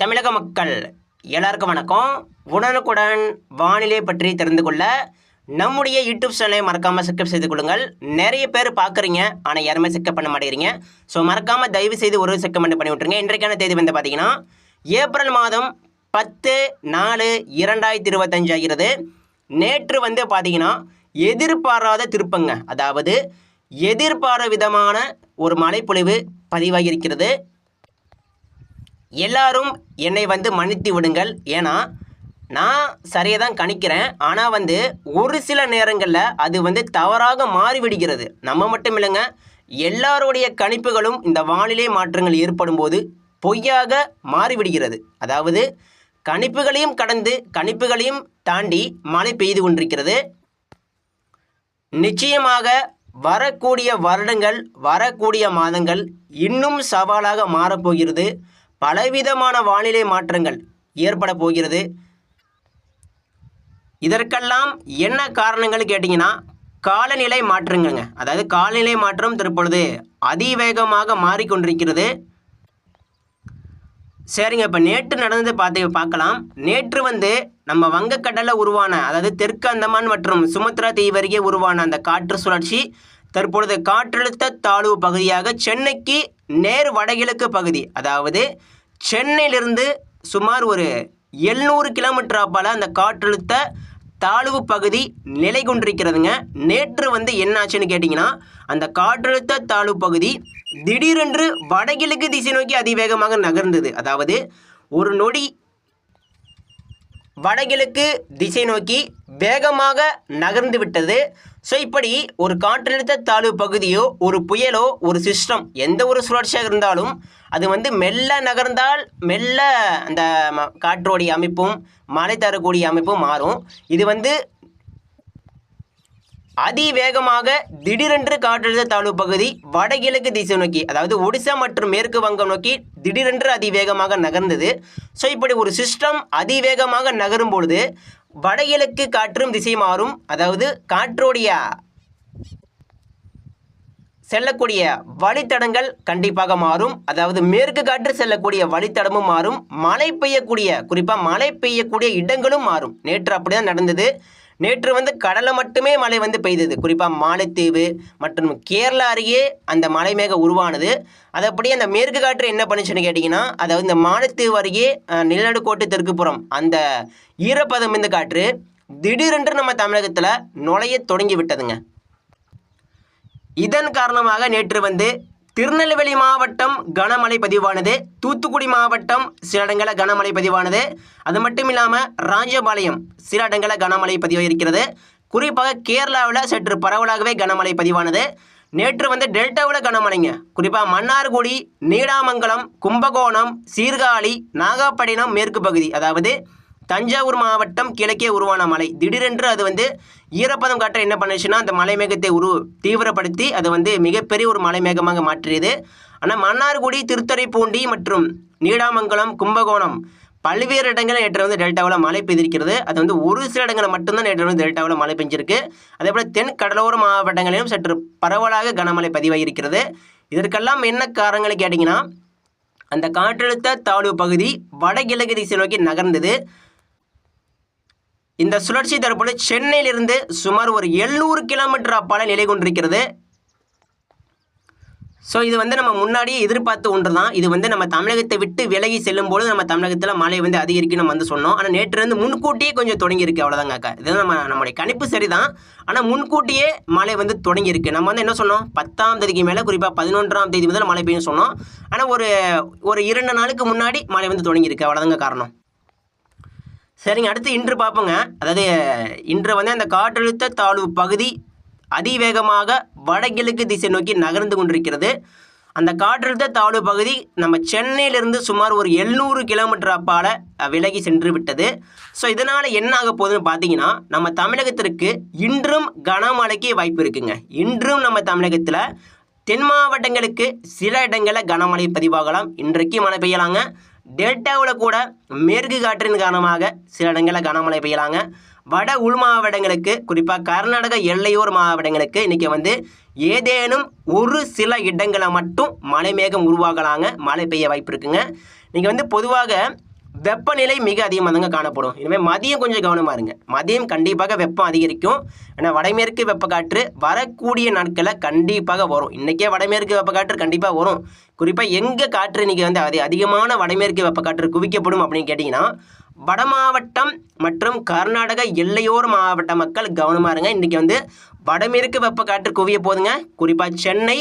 தமிழக மக்கள் எல்லாருக்கும் வணக்கம். உடனுக்குடன் வானிலை பற்றி தெரிந்து கொள்ள நம்முடைய யூடியூப் சேனலை மறக்காமல் சப்ஸ்கிரைப் செய்து கொள்ளுங்கள். நிறைய பேர் பார்க்குறீங்க ஆனால் யாருமே செக்கப் பண்ண மாட்டேங்கிறீங்க. ஸோ மறக்காமல் தயவு செய்து ஒரு செக்கப் பண்ணி விட்டுருங்க. இன்றைக்கான தேதி வந்து பார்த்தீங்கன்னா ஏப்ரல் மாதம் பத்து நாலு இரண்டாயிரத்தி இருபத்தஞ்சு ஆகிறது. நேற்று வந்து பார்த்தீங்கன்னா எதிர்பாராத திருப்பங்க. அதாவது எதிர்பார விதமான ஒரு மழைப்பொழிவு பதிவாகியிருக்கிறது. எல்லாரும் என்னை வந்து மன்னித்து விடுங்கள். ஏன்னா நான் சரியாக தான் கணிக்கிறேன். ஆனால் வந்து ஒரு சில நேரங்களில் அது வந்து தவறாக மாறிவிடுகிறது. நம்ம மட்டும் இல்லைங்க எல்லாருடைய கணிப்புகளும் இந்த வானிலை மாற்றங்கள் ஏற்படும் போது பொய்யாக மாறிவிடுகிறது. அதாவது கணிப்புகளையும் கடந்து கணிப்புகளையும் தாண்டி மழை பெய்து கொண்டிருக்கிறது. நிச்சயமாக வரக்கூடிய வருடங்கள் வரக்கூடிய மாதங்கள் இன்னும் சவாலாக மாறப்போகிறது. பலவிதமான வானிலை மாற்றங்கள் ஏற்பட போகிறது. இதற்கெல்லாம் என்ன காரணங்கள் கேட்டிங்கன்னா காலநிலை மாற்றங்கங்க அதாவது காலநிலை மாற்றம் தற்பொழுது அதிவேகமாக மாறிக்கொண்டிருக்கிறது. சரிங்க இப்போ நேற்று நடந்தது பார்த்து பார்க்கலாம். நேற்று வந்து நம்ம வங்கக்கடலில் உருவான அதாவது தெற்கு அந்தமான் மற்றும் சுமத்ரா தீவு அருகே உருவான அந்த காற்று சுழற்சி தற்பொழுது காற்றழுத்த தாழ்வு பகுதியாக சென்னைக்கு நேர் வடகிழக்கு பகுதி அதாவது சென்னையிலிருந்து சுமார் ஒரு எழுநூறு கிலோமீட்டர் அப்பால் அந்த காற்றழுத்த தாழ்வு பகுதி நிலை கொண்டிருக்கிறதுங்க. நேற்று வந்து என்ன ஆச்சுன்னு கேட்டிங்கன்னா அந்த காற்றழுத்த தாழ்வு பகுதி திடீரென்று வடகிழக்கு திசை நோக்கி அதிவேகமாக நகர்ந்தது. அதாவது ஒரு நொடி வடகிழக்கு திசை நோக்கி வேகமாக நகர்ந்து விட்டது. ஸோ இப்படி ஒரு காற்றழுத்த தாழ்வு பகுதியோ ஒரு புயலோ ஒரு சிஸ்டம் எந்த ஒரு சுழற்சியாக இருந்தாலும் அது வந்து மெல்ல நகர்ந்தால் மெல்ல அந்த ம- காற்றோடைய அமைப்பும் மழை தரக்கூடிய அமைப்பும் மாறும். இது வந்து அதிவேகமாக திடீரென்று காற்றழுத்த தாழ்வு பகுதி வடகிழக்கு திசை நோக்கி அதாவது ஒடிசா மற்றும் மேற்கு வங்கம் நோக்கி திடீரென்று அதிவேகமாக நகர்ந்தது. ஸோ இப்படி ஒரு சிஸ்டம் அதிவேகமாக நகரும் பொழுது வடகிழக்கு காற்றும் திசை மாறும். அதாவது காற்றோடைய செல்லக்கூடிய வழித்தடங்கள் கண்டிப்பாக மாறும். அதாவது மேற்கு காற்று செல்லக்கூடிய வழித்தடமும் மாறும். மழை பெய்யக்கூடிய குறிப்பாக மழை பெய்யக்கூடிய இடங்களும் மாறும். நேற்று அப்படிதான் நடந்தது. நேற்று வந்து கடலை மட்டுமே மழை வந்து பெய்தது. குறிப்பாக மாலைத்தீவு மற்றும் கேரளா அருகே அந்த மலை மேக உருவானது. அதப்படி அப்படியே அந்த மேற்கு காற்று என்ன பண்ணுச்சுன்னு கேட்டிங்கன்னா அதாவது இந்த மாலைத்தீவு அருகே நிலநடுக்கோட்டு தெற்குப்புறம் அந்த ஈரப்பதம் இந்த காற்று திடீரென்று நம்ம தமிழகத்தில் நுழைய தொடங்கி விட்டதுங்க. இதன் காரணமாக நேற்று வந்து திருநெல்வேலி மாவட்டம் கனமழை பதிவானது தூத்துக்குடி மாவட்டம் சில இடங்களில் கனமழை பதிவானது. அது மட்டும் இல்லாமல் ராஜபாளையம் சில இடங்களில் கனமழை பதிவாயிருக்கிறது. குறிப்பாக கேரளாவில் சற்று பரவலாகவே கனமழை பதிவானது. நேற்று வந்து டெல்டாவில் கனமழைங்க. குறிப்பாக மன்னார்குடி நீடாமங்கலம் கும்பகோணம் சீர்காழி நாகப்பட்டினம் மேற்கு பகுதி அதாவது தஞ்சாவூர் மாவட்டம் கிழக்கே உருவான மலை திடீரென்று அது வந்து ஈரப்பதம் காற்ற என்ன பண்ணுச்சுன்னா அந்த மலைமேகத்தை உரு தீவிரப்படுத்தி அதை வந்து மிகப்பெரிய ஒரு மலைமேகமாக மாற்றியது. ஆனால் மன்னார்குடி திருத்துறைப்பூண்டி மற்றும் நீடாமங்கலம் கும்பகோணம் பல்வேறு இடங்களில் நேற்று வந்து டெல்டாவில் மழை பெய்திருக்கிறது. அது வந்து ஒரு சில இடங்களில் மட்டும்தான் நேற்று வந்து டெல்டாவில் மழை பெஞ்சிருக்கு. அதே போல் தென் கடலோர மாவட்டங்களிலும் சற்று பரவலாக கனமழை பதிவாகியிருக்கிறது இதற்கெல்லாம் என்ன காரணங்கள் கேட்டிங்கன்னா அந்த காற்றழுத்த தாழ்வு பகுதி வடகிழக்கு திசை நோக்கி நகர்ந்தது. இந்த சுழற்சி தற்போது சென்னையிலிருந்து சுமார் ஒரு எழுநூறு கிலோமீட்டர் அப்பால நிலை கொண்டிருக்கிறது. ஸோ இது வந்து நம்ம முன்னாடியே எதிர்பார்த்த ஒன்று தான் இது வந்து நம்ம தமிழகத்தை விட்டு விலகி செல்லும் பொழுது நம்ம தமிழகத்தில் மழை வந்து அதிகரிக்கும் நம்ம வந்து சொன்னோம். ஆனால் நேற்று வந்து முன்கூட்டியே கொஞ்சம் தொடங்கியிருக்கு அவ்வளோதாங்க அக்கா. இது நம்ம நம்முடைய கணிப்பு சரிதான். ஆனால் முன்கூட்டியே மழை வந்து தொடங்கியிருக்கு. நம்ம வந்து என்ன சொன்னோம்? பத்தாம் தேதிக்கு மேலே குறிப்பாக பதினொன்றாம் தேதி முதல் மழை பெய்யும் சொன்னோம். ஆனால் ஒரு ஒரு இரண்டு நாளுக்கு முன்னாடி மழை வந்து தொடங்கியிருக்கு. அவ்வளோதாங்க காரணம். சரிங்க அடுத்து இன்று பார்ப்போங்க. அதாவது இன்று வந்து அந்த காற்றழுத்த தாழ்வு பகுதி அதிவேகமாக வடகிழக்கு திசை நோக்கி நகர்ந்து கொண்டிருக்கிறது. அந்த காற்றழுத்த தாழ்வு பகுதி நம்ம சென்னையிலிருந்து சுமார் ஒரு எழுநூறு கிலோமீட்டர் அப்பால் விலகி சென்று விட்டது. ஸோ இதனால் என்ன ஆக போகுதுன்னு பார்த்தீங்கன்னா நம்ம தமிழகத்திற்கு இன்றும் கனமழைக்கு வாய்ப்பு இருக்குங்க. இன்றும் நம்ம தமிழகத்தில் தென் மாவட்டங்களுக்கு சில இடங்களில் கனமழை பதிவாகலாம். இன்றைக்கு மழை பெய்யலாங்க. டெல்டாவில் கூட மேற்கு காற்றின் காரணமாக சில இடங்களில் கனமழை பெய்யலாங்க. வட உள் மாவட்டங்களுக்கு குறிப்பாக கர்நாடக எல்லையோர் மாவட்டங்களுக்கு இன்றைக்கி வந்து ஏதேனும் ஒரு சில இடங்களை மட்டும் மழை மேகம் உருவாகலாங்க மழை பெய்ய வாய்ப்பு இருக்குங்க. நீங்கள் வந்து பொதுவாக வெப்பநிலை மிக அதிகமாக தாங்க காணப்படும். இனிமேல் மதியம் கொஞ்சம் கவனமாக இருங்க. மதியம் கண்டிப்பாக வெப்பம் அதிகரிக்கும். ஏன்னா வடமேற்கு வெப்பக்காற்று வரக்கூடிய நாட்களில் கண்டிப்பாக வரும். இன்றைக்கே வடமேற்கு வெப்பக்காற்று கண்டிப்பாக வரும். குறிப்பாக எங்கே காற்று இன்றைக்கி வந்து அது அதிகமான வடமேற்கு வெப்பக்காற்று குவிக்கப்படும் அப்படின்னு கேட்டிங்கன்னா வட மாவட்டம் மற்றும் கர்நாடக எல்லையோர மாவட்ட மக்கள் கவனமாக இருங்க. இன்றைக்கி வந்து வடமேற்கு வெப்பக்காற்று குவிய போதுங்க. குறிப்பாக சென்னை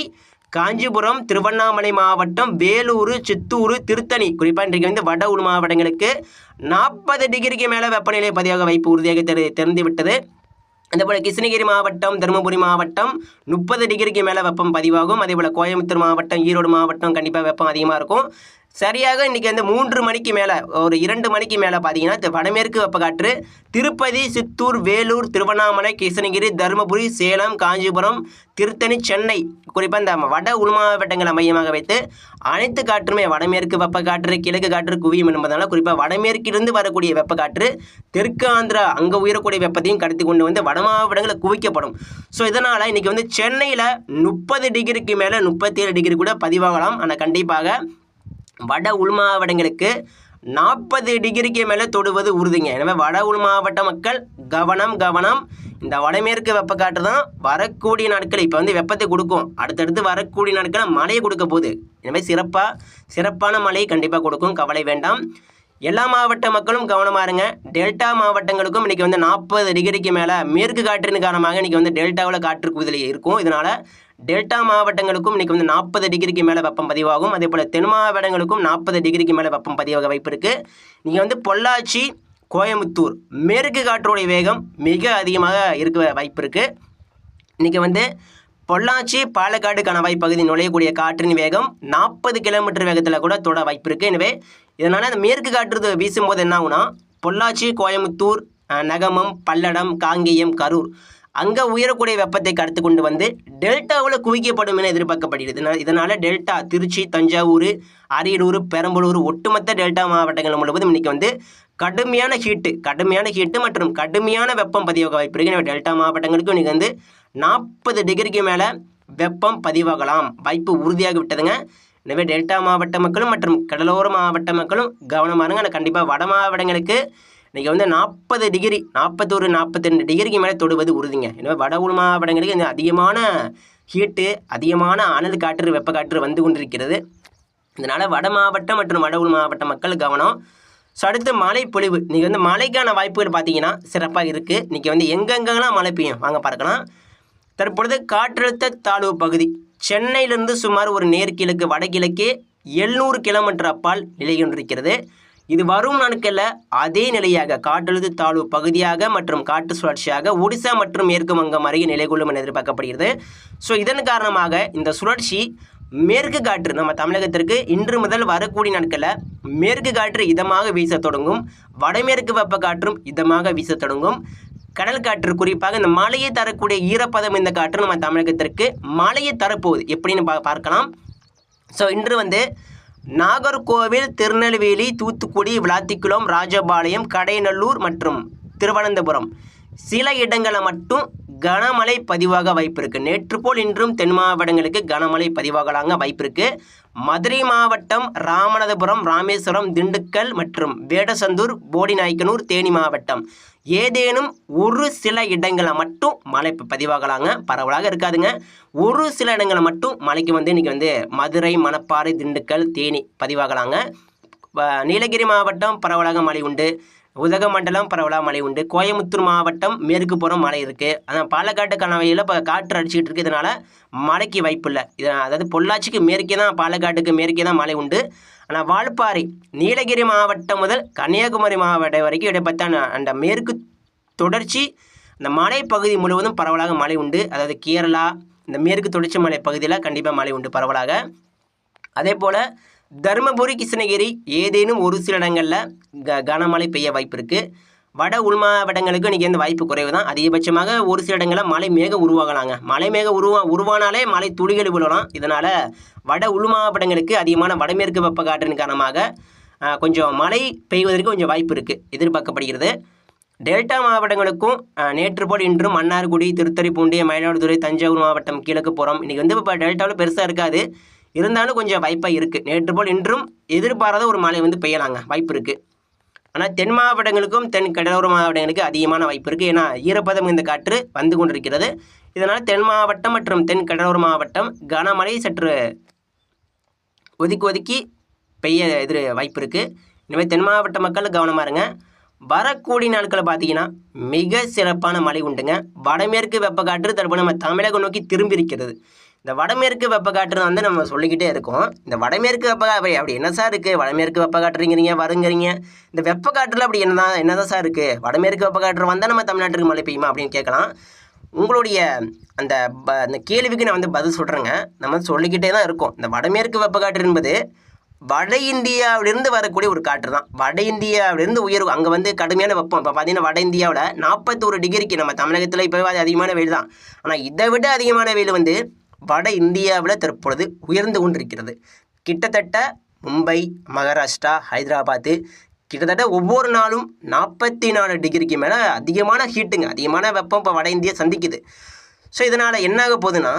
காஞ்சிபுரம் திருவண்ணாமலை மாவட்டம் வேலூர் சித்தூர் திருத்தணி குறிப்பாக இன்றைக்கு வந்து வட உள் மாவட்டங்களுக்கு நாற்பது டிகிரிக்கு மேலே வெப்பநிலை பதிவாக வைப்பு உறுதியாக தெரி தெரிந்துவிட்டது. அதேபோல் கிருஷ்ணகிரி மாவட்டம் தருமபுரி மாவட்டம் முப்பது டிகிரிக்கு மேலே வெப்பம் பதிவாகும். அதேபோல் கோயம்புத்தூர் மாவட்டம் ஈரோடு மாவட்டம் கண்டிப்பாக வெப்பம் அதிகமாக இருக்கும். சரியாக இன்றைக்கி வந்து மூன்று மணிக்கு மேலே ஒரு இரண்டு மணிக்கு மேலே பார்த்தீங்கன்னா இந்த வடமேற்கு வெப்பக்காற்று திருப்பதி சித்தூர் வேலூர் திருவண்ணாமலை கிருஷ்ணகிரி தருமபுரி சேலம் காஞ்சிபுரம் திருத்தணி சென்னை குறிப்பாக இந்த வட உள் மாவட்டங்களை மையமாக வைத்து அனைத்து காற்றுமே வடமேற்கு வெப்பக்காற்று கிழக்கு காற்று குவியும் என்பதனால குறிப்பாக வடமேற்கிலிருந்து வரக்கூடிய வெப்பக்காற்று தெற்கு ஆந்திரா அங்கே உயரக்கூடிய வெப்பத்தையும் கடத்தி கொண்டு வந்து வட மாவட்டங்களில் குவிக்கப்படும். ஸோ இதனால் இன்றைக்கி வந்து சென்னையில் முப்பது டிகிரிக்கு மேலே முப்பத்தேழு டிகிரி கூட பதிவாகலாம். ஆனால் கண்டிப்பாக வட உள் மாவட்டங்களுக்கு நாற்பது டிகிரிக்கு மேலே தொடுவது உறுதிங்க. எனவே வட உள் மாவட்ட மக்கள் கவனம் கவனம். இந்த வடமேற்கு வெப்பக்காற்று தான் வரக்கூடிய நாட்கள் இப்போ வந்து வெப்பத்தை கொடுக்கும். அடுத்தடுத்து வரக்கூடிய நாட்களில் மழையை கொடுக்க போகுது. எனவே சிறப்பாக சிறப்பான மழையை கண்டிப்பாக கொடுக்கும். கவலை வேண்டாம். எல்லா மாவட்ட மக்களும் கவனமாக இருங்க. டெல்டா மாவட்டங்களுக்கும் இன்றைக்கி வந்து நாற்பது டிகிரிக்கு மேலே மேற்கு காற்றின் காரணமாக இன்றைக்கி வந்து டெல்டாவில் காற்று குவிதல் இருக்கும். இதனால் டெல்டா மாவட்டங்களுக்கும் இன்றைக்கி வந்து நாற்பது டிகிரிக்கு மேலே வெப்பம் பதிவாகும். அதே போல் தென் மாவட்டங்களுக்கும் நாற்பது டிகிரிக்கு மேலே வெப்பம் பதிவாக வாய்ப்பு இருக்குது நீங்கள் வந்து பொள்ளாச்சி கோயம்புத்தூர் மேற்கு காற்றுடைய வேகம் மிக அதிகமாக இருக்க வாய்ப்பு இருக்குது இன்றைக்கி வந்து பொள்ளாச்சி பாலக்காடு கணவாய் பகுதி நுழையக்கூடிய காற்றின் வேகம் நாற்பது கிலோமீட்டர் வேகத்தில் கூட தொட வாய்ப்பு இருக்குது எனவே இதனால் அந்த மேற்கு காற்று வீசும்போது என்ன ஆகுனா பொள்ளாச்சி கோயம்புத்தூர் நகமம் பல்லடம் காங்கேயம் கரூர் அங்கே உயரக்கூடிய வெப்பத்தை கடத்து கொண்டு வந்து டெல்டாவில் குவிக்கப்படும் என எதிர்பார்க்கப்படுகிறது. இதனால் டெல்டா திருச்சி தஞ்சாவூர் அரியலூர் பெரம்பலூர் ஒட்டுமொத்த டெல்டா மாவட்டங்கள் முழுவதும் இன்றைக்கி வந்து கடுமையான ஹீட்டு கடுமையான ஹீட்டு மற்றும் கடுமையான வெப்பம் பதிவாக வாய்ப்பு எனவே டெல்டா மாவட்டங்களுக்கும் இன்றைக்கி வந்து நாற்பது டிகிரிக்கு மேலே வெப்பம் பதிவாகலாம். வாய்ப்பு உறுதியாக விட்டதுங்க. எனவே டெல்டா மாவட்ட மக்களும் மற்றும் கடலோர மாவட்ட மக்களும் கவனமாக இருங்க. ஆனால் கண்டிப்பாக வட மாவட்டங்களுக்கு இன்றைக்கி வந்து நாற்பது டிகிரி நாற்பத்தொரு நாற்பத்தெண்டு டிகிரிக்கு மேலே தொடுவது உறுதிங்க. எனவே வட உள் மாவட்டங்களுக்கு இந்த அதிகமான ஹீட்டு அதிகமான அனல் காற்று வெப்ப காற்று வந்து கொண்டிருக்கிறது. இதனால் வட மாவட்டம் மற்றும் வட உள் மாவட்ட மக்கள் கவனம். ஸோ அடுத்து மழை பொழிவு. இன்றைக்கி வந்து மழைக்கான வாய்ப்புகள் பார்த்தீங்கன்னா சிறப்பாக இருக்குது இன்றைக்கி வந்து எங்கெங்கெல்லாம் மழை பெய்யும்? வாங்க பார்க்கலாம். தற்பொழுது காற்றழுத்த தாழ்வு பகுதி. சென்னையிலிருந்து சுமார் ஒரு நேர்கிழக்கு வடகிழக்கே எழுநூறு கிலோமீட்டர் அப்பால் நிலை கொண்டிருக்கிறது இது வரும் நாட்களில் அதே நிலையாக காற்றழுத்த தாழ்வு பகுதியாக மற்றும் காற்று சுழற்சியாக ஒடிசா மற்றும் மேற்கு வங்கம் அருகே நிலை கொள்ளும் என எதிர்பார்க்கப்படுகிறது. ஸோ இதன் காரணமாக இந்த சுழற்சி மேற்கு காற்று நம்ம தமிழகத்திற்கு இன்று முதல் வரக்கூடிய நாட்களில் மேற்கு காற்று இதமாக வீச தொடங்கும். வடமேற்கு வெப்ப காற்றும் இதமாக வீசத் தொடங்கும். கடல் காற்று குறிப்பாக இந்த மழையை தரக்கூடிய ஈரப்பதம் இந்த காற்று நம்ம தமிழகத்திற்கு மழையை தரப்போகுது. எப்படின்னு பா பார்க்கலாம். ஸோ இன்று வந்து நாகர்கோவில் திருநெல்வேலி தூத்துக்குடி விளாத்திக்குளம் ராஜபாளையம் கடைநல்லூர் மற்றும் திருவனந்தபுரம். சில இடங்களில் மட்டும் கனமழை பதிவாக வாய்ப்பு இருக்குது நேற்று போல் இன்றும் தென் மாவட்டங்களுக்கு கனமழை பதிவாகலாங்க வாய்ப்பு இருக்குது மதுரை மாவட்டம் ராமநாதபுரம் ராமேஸ்வரம் திண்டுக்கல் மற்றும் வேடசந்தூர் போடிநாயக்கனூர் தேனி மாவட்டம். ஏதேனும் ஒரு சில இடங்களில் மட்டும் மழை பதிவாகலாங்க. பரவலாக இருக்காதுங்க. ஒரு சில இடங்களில் மட்டும் மழைக்கு வந்து இன்றைக்கி வந்து மதுரை மணப்பாறை திண்டுக்கல் தேனி பதிவாகலாங்க. நீலகிரி மாவட்டம் பரவலாக மழை உண்டு. உதகமண்டலம் பரவலாக மழை உண்டு. கோயம்புத்தூர் மாவட்டம் மேற்கு புறம் மழை இருக்குது அதான் பாலக்காட்டு கணவையில் இப்போ காற்று அடிச்சுக்கிட்டு இருக்கு. இதனால் மழைக்கு வாய்ப்பு இல்லை. இது அதாவது பொள்ளாச்சிக்கு மேற்கே தான் பாலக்காட்டுக்கு மேற்கே தான் மழை உண்டு. ஆனால் வால்பாறை நீலகிரி மாவட்டம் முதல் கன்னியாகுமரி மாவட்டம் வரைக்கும் இடைப்பட்ட அந்த மேற்கு தொடர்ச்சி இந்த மலைப்பகுதி முழுவதும் பரவலாக மழை உண்டு. அதாவது கேரளா இந்த மேற்கு தொடர்ச்சி மலை பகுதியில் கண்டிப்பாக மழை உண்டு பரவலாக. அதே போல் தருமபுரி கிருஷ்ணகிரி ஏதேனும் ஒரு சில இடங்களில் க கனமழை பெய்ய வாய்ப்பு இருக்குது வட உள் மாவட்டங்களுக்கு இன்றைக்கி வந்து வாய்ப்பு குறைவு தான் அதிகபட்சமாக ஒரு சில இடங்களில் மழை மேகம் உருவாகலாங்க. மழை மேகம் உருவா உருவானாலே மழை துளிகள் விழலாம். இதனால் வட உள் மாவட்டங்களுக்கு அதிகமான வடமேற்கு வெப்பக்காற்றின் காரணமாக கொஞ்சம் மழை பெய்வதற்கு கொஞ்சம் வாய்ப்பு இருக்குது எதிர்பார்க்கப்படுகிறது. டெல்டா மாவட்டங்களுக்கும் நேற்று போல் இன்றும் மன்னார்குடி திருத்தறிப்பூண்டி மயிலாடுதுறை தஞ்சாவூர் மாவட்டம் கிழக்கு போகிறோம் இன்றைக்கி வந்து இப்போ டெல்டாவில் பெருசாக இருக்காது. இருந்தாலும் கொஞ்சம் வாய்ப்பாக இருக்குது நேற்று போல் இன்றும் எதிர்பாராத ஒரு மழை வந்து பெய்யலாங்க. வாய்ப்பு இருக்குது ஆனால் தென் மாவட்டங்களுக்கும் தென் கடலோர மாவட்டங்களுக்கு அதிகமான வாய்ப்பு இருக்குது ஏன்னா ஈரப்பதம் இந்த காற்று வந்து கொண்டிருக்கிறது. இதனால் தென் மாவட்டம் மற்றும் தென் கடலோர மாவட்டம் கனமழை சற்று ஒதுக்கி ஒதுக்கி பெய்ய எதிர் வாய்ப்பு இருக்குது எனவே தென் மாவட்ட மக்கள் கவனமாக இருங்க. வரக்கூடிய நாட்களை பார்த்தீங்கன்னா மிக சிறப்பான மழை உண்டுங்க. வடமேற்கு வெப்பக்காற்று தற்போது நம்ம தமிழகம் நோக்கி திரும்பி இருக்கிறது. இந்த வடமேற்கு வெப்பக்காற்று வந்து நம்ம சொல்லிக்கிட்டே இருக்கோம். இந்த வடமேற்கு வெப்ப அப்படி என்ன சார் இருக்குது வடமேற்கு வெப்பக்காற்றுங்கிறீங்க வருங்கிறீங்க இந்த வெப்பக்காற்றில் அப்படி என்ன என்னதான் என்னதான் சார் இருக்குது வடமேற்கு வெப்பக்காற்று வந்தால் நம்ம தமிழ்நாட்டுக்கு மழை பெய்யுமா அப்படின்னு கேட்கலாம். உங்களுடைய அந்த ப அந்த கேள்விக்கு நான் வந்து பதில் சொல்கிறேங்க நம்ம சொல்லிக்கிட்டே தான் இருக்கோம். இந்த வடமேற்கு வெப்பக்காற்று என்பது வட இந்தியாவிலிருந்து வரக்கூடிய ஒரு காற்று தான். வட இந்தியாவிலிருந்து உயர்வு அங்கே வந்து கடுமையான வெப்பம். இப்போ பார்த்தீங்கன்னா வட இந்தியாவில் நாற்பத்தோரு டிகிரிக்கு நம்ம தமிழகத்தில் இப்போ அதிகமான வெயில் தான். ஆனால் இதை விட அதிகமான வெயில் வந்து வட இந்தியாவில் தற்பொழுது உயர்ந்து கொண்டிருக்கிறது. கிட்டத்தட்ட மும்பை மகாராஷ்டிரா ஹைதராபாத்து கிட்டத்தட்ட ஒவ்வொரு நாளும் நாற்பத்தி நாலு டிகிரிக்கு மேலே அதிகமான ஹீட்டுங்க. அதிகமான வெப்பம் இப்போ வட இந்தியா சந்திக்குது. ஸோ இதனால் என்னாக போகுதுன்னா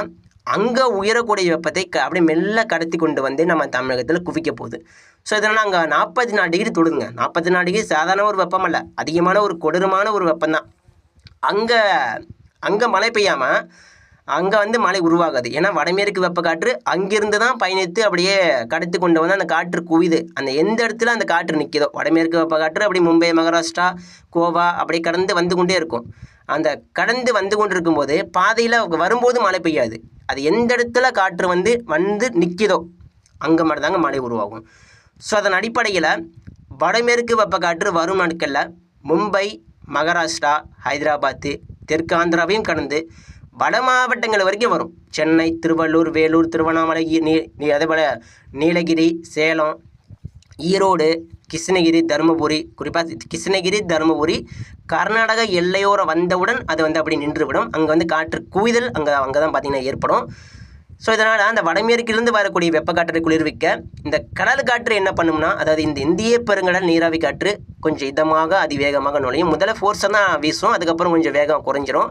அங்கே உயரக்கூடிய வெப்பத்தை க அப்படியே மெல்ல கடத்தி கொண்டு வந்து நம்ம தமிழகத்தில் குவிக்க போகுது. ஸோ இதனால் அங்கே நாற்பத்தி நாலு டிகிரி தொடுங்க நாற்பத்தி நாலு டிகிரி சாதாரண ஒரு வெப்பம் அல்ல. அதிகமான ஒரு கொடூரமான ஒரு வெப்பம் தான் அங்கே அங்கே மழை பெய்யாமல் அங்கே வந்து மழை உருவாகாது. ஏன்னா வடமேற்கு வெப்பக்காற்று அங்கிருந்து தான் பயணித்து அப்படியே கடத்தி கொண்டு வந்து அந்த காற்று குவிது அந்த எந்த இடத்துல அந்த காற்று நிற்கிதோ வடமேற்கு வெப்பக்காற்று அப்படி மும்பை மகாராஷ்டிரா கோவா அப்படியே கடந்து வந்து கொண்டே இருக்கும். அந்த கடந்து வந்து கொண்டு இருக்கும்போது பாதையில் வரும்போது மழை பெய்யாது. அது எந்த இடத்துல காற்று வந்து வந்து நிற்கிதோ அங்கே மட்டும்தாங்க மழை உருவாகும். ஸோ அதன் அடிப்படையில் வடமேற்கு வெப்பக்காற்று வரும் நாட்களில் மும்பை மகாராஷ்டிரா ஹைதராபாத்து தெற்கு ஆந்திராவையும் கடந்து வட மாவட்டங்கள் வரைக்கும் வரும். சென்னை திருவள்ளூர் வேலூர் திருவண்ணாமலை நீ நீ அதே போல் நீலகிரி சேலம் ஈரோடு கிருஷ்ணகிரி தருமபுரி குறிப்பாக கிருஷ்ணகிரி தருமபுரி கர்நாடக எல்லையோரம் வந்தவுடன் அது வந்து அப்படி நின்றுவிடும். அங்கே வந்து காற்று குவிதல் அங்கே அங்கே தான் பார்த்திங்கன்னா ஏற்படும். ஸோ இதனால் அந்த வடமேற்கிலிருந்து வரக்கூடிய வெப்பக்காற்றை குளிர்விக்க இந்த கடல் காற்று என்ன பண்ணும்னா அதாவது இந்த இந்திய பெருங்கடல் நீராவி காற்று கொஞ்சம் இதமாக அதிவேகமாக நுழையும். முதல்ல ஃபோர்ஸாக தான் வீசும் அதுக்கப்புறம் கொஞ்சம் வேகம் குறைஞ்சிரும்.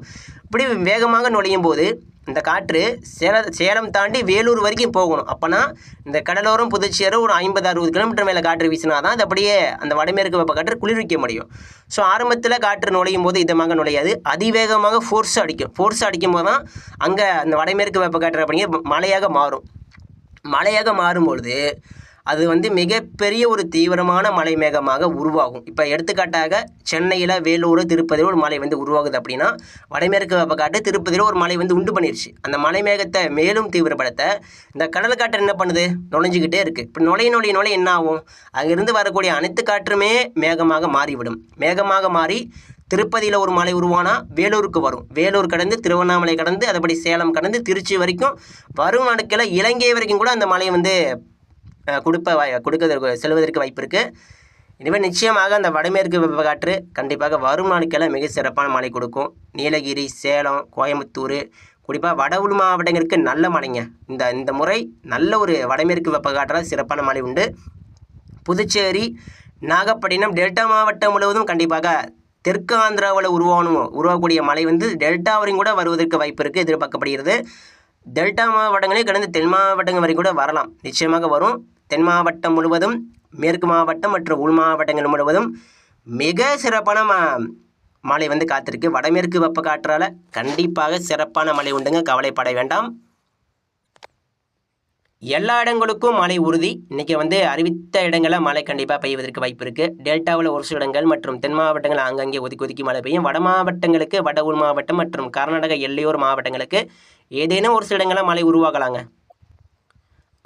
இப்படி வேகமாக நுழையும் போது இந்த காற்று சேல சேலம் தாண்டி வேலூர் வரைக்கும் போகணும். அப்போனா இந்த கடலோரம் புதுச்சேரி ஒரு ஐம்பது அறுபது கிலோமீட்டர் மேலே காற்று வீசினா தான் அது அப்படியே அந்த வடமேற்கு வெப்ப காற்று குளிர்விக்க முடியும். ஸோ ஆரம்பத்தில் காற்று நுழையும் போது இதமாக நுழையாது. அதிவேகமாக ஃபோர்ஸ் அடிக்கும். ஃபோர்ஸ் அடிக்கும் போது தான் அங்கே அந்த வடமேற்கு வெப்ப காற்று அப்படிங்கிற மழையாக மாறும். மழையாக மாறும்பொழுது அது வந்து மிகப்பெரிய ஒரு தீவிரமான மலை மேகமாக உருவாகும். இப்போ எடுத்துக்காட்டாக சென்னையில் வேலூர் திருப்பதியில் ஒரு மலை வந்து உருவாகுது அப்படின்னா வடமேற்கு வெப்பக்காட்டு திருப்பதியில் ஒரு மலை வந்து உண்டு பண்ணிருச்சு. அந்த மலை மேகத்தை மேலும் தீவிரப்படுத்த இந்த கடல் காற்று என்ன பண்ணுது? நுழைஞ்சிக்கிட்டே இருக்குது இப்போ நுழைய நுழைய நுழைய என்ன ஆகும்? அங்கிருந்து வரக்கூடிய அனைத்து காற்றுமே மேகமாக மாறிவிடும். மேகமாக மாறி திருப்பதியில் ஒரு மலை உருவானா? வேலூருக்கு வரும். வேலூர் கடந்து திருவண்ணாமலை கடந்து அதுபடி சேலம் கடந்து திருச்சி வரைக்கும் வரும் நாட்களில் இலங்கை வரைக்கும் கூட அந்த மலை வந்து கொடுப்ப வாய் கொடுக்க செல்வதற்கு வாய்ப்பு இருக்குது இனிமேல் நிச்சயமாக அந்த வடமேற்கு வெப்பக்காற்று கண்டிப்பாக வரும் நாட்களில் மிக சிறப்பான மழை கொடுக்கும். நீலகிரி சேலம் கோயம்புத்தூர் குறிப்பாக வட உள் மாவட்டங்களுக்கு நல்ல மழைங்க இந்த இந்த முறை நல்ல ஒரு வடமேற்கு வெப்பக்காற்றால் சிறப்பான மழை உண்டு. புதுச்சேரி நாகப்பட்டினம் டெல்டா மாவட்டம் முழுவதும் கண்டிப்பாக தெற்கு ஆந்திராவில் உருவாகணும் உருவாகக்கூடிய மழை வந்து டெல்டா வரையும் கூட வருவதற்கு வாய்ப்பு இருக்குது எதிர்பார்க்கப்படுகிறது. டெல்டா மாவட்டங்களே கடந்து தென் மாவட்டங்கள் வரை கூட வரலாம். நிச்சயமாக வரும். தென் மாவட்டம் முழுவதும் மேற்கு மாவட்டம் மற்றும் உள் மாவட்டங்கள் முழுவதும் மிக சிறப்பான மா மழை வந்து காத்திருக்கு. வடமேற்கு வெப்ப காற்றால் கண்டிப்பாக சிறப்பான மழை உண்டுங்க. கவலைப்பட வேண்டாம். எல்லா இடங்களுக்கும் மழை உறுதி. இன்றைக்கி வந்து அறிவித்த இடங்களில் மழை கண்டிப்பாக பெய்வதற்கு வாய்ப்பு இருக்குது டெல்டாவில் ஒரு சில இடங்கள் மற்றும் தென் மாவட்டங்கள் அங்கங்கே ஒதுக்கி ஒதுக்கி மழை பெய்யும். வட மாவட்டங்களுக்கு வட உள் மாவட்டம் மற்றும் கர்நாடக எல்லையோர் மாவட்டங்களுக்கு ஏதேனும் ஒரு சில இடங்களில் மழை உருவாகலாங்க.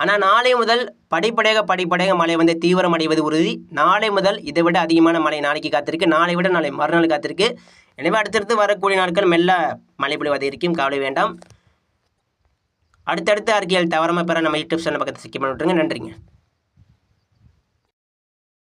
ஆனால் நாளை முதல் படிப்படையாக படிப்படையாக மழை வந்து தீவிரம் அடைவது உறுதி. நாளை முதல் இதை விட அதிகமான மழை நாளைக்கு காத்திருக்கு. நாளை விட நாளை மறுநாள் காத்திருக்கு. எனவே அடுத்தடுத்து வரக்கூடிய நாட்கள் மெல்ல மழை பொழிவது இருக்கும். கவலை வேண்டாம். அடுத்தடுத்த அறிக்கையில் தவறாமல் பெற நம்ம யூடியூப் சேனல் பக்கத்தை சிக்கி பண்ணிவிட்டுருங்க நன்றிங்க.